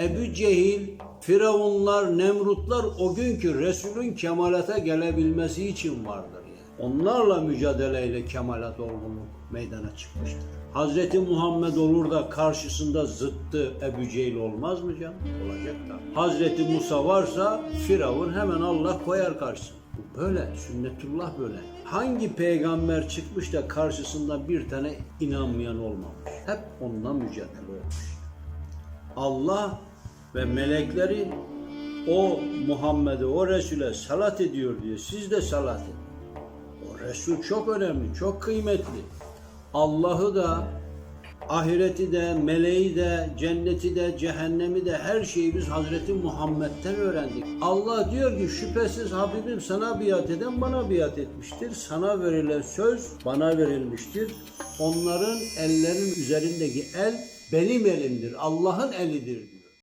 Ebu Cehil, Firavunlar, Nemrutlar o günkü Resulün kemalata gelebilmesi için vardır. Yani. Onlarla mücadeleyle kemalat olgunluk meydana çıkmıştır. Hazreti Muhammed olur da karşısında zıttı Ebu Cehil olmaz mı canım? Olacak da. Hazreti Musa varsa Firavun hemen Allah koyar karşısına. Bu Böyle, sünnetullah böyle. Hangi peygamber çıkmış da karşısında bir tane inanmayan olmamış? Hep onunla mücadele olmuş. Allah ve melekleri o Muhammed'e, o Resul'e salat ediyor diyor. Siz de salat edin. O Resul çok önemli, çok kıymetli. Allah'ı da, ahireti de, meleği de, cenneti de, cehennemi de her şeyi biz Hazreti Muhammed'den öğrendik. Allah diyor ki şüphesiz Habibim sana biat eden bana biat etmiştir. Sana verilen söz bana verilmiştir. Onların ellerin üzerindeki el benim elimdir. Allah'ın elidir diyor.